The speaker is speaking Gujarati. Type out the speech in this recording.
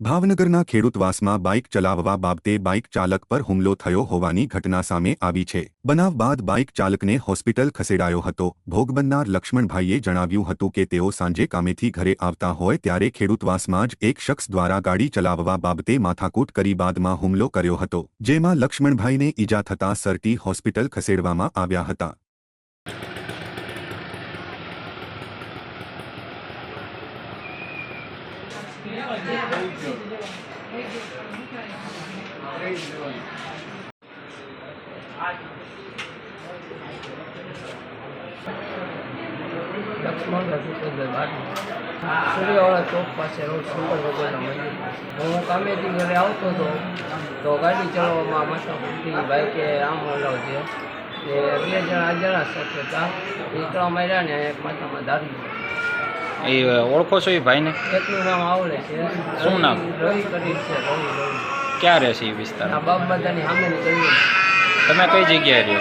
ભાવનગરના ખેડૂતવાસમાં બાઇક ચલાવવા બાબતે બાઇક ચાલક પર હુમલો થયો હોવાની ઘટના સામે આવી છે. બનાવ બાદ બાઇક ચાલકને હોસ્પિટલ ખસેડાયો હતો. ભોગ બનનાર લક્ષ્મણભાઈએ જણાવ્યું હતું કે તેઓ સાંજે કામેથી ઘરે આવતા હોય ત્યારે ખેડૂતવાસમાં જ એક શખ્સ દ્વારા ગાડી ચલાવવા બાબતે માથાકૂટ કરી બાદમાં હુમલો કર્યો હતો, જેમાં લક્ષ્મણભાઈને ઈજા થતાં સરટી હોસ્પિટલ ખસેડવામાં આવ્યા હતા. લક્ષ્મણ રઘુચંદ્ર સૂર્યવાળા ચોક પાસે રોજ શંકર ભગવાનના મંદિર હું કામેથી ઘરે આવતો તો ગાડી ચલાવવામાં માથાકૂટથી બાઈકે આમ હલાવ છે એ બે જણા જણા સાથે હતા. નીકળવા માર્યા ને એક માથામાં દારૂ એ ઓળખો છો એ ભાઈને? એકનું નામ આવડે છે. શું નામ? ક્યાં રહે છે એ વિસ્તાર? તમે કઈ જગ્યાએ રહ્યો?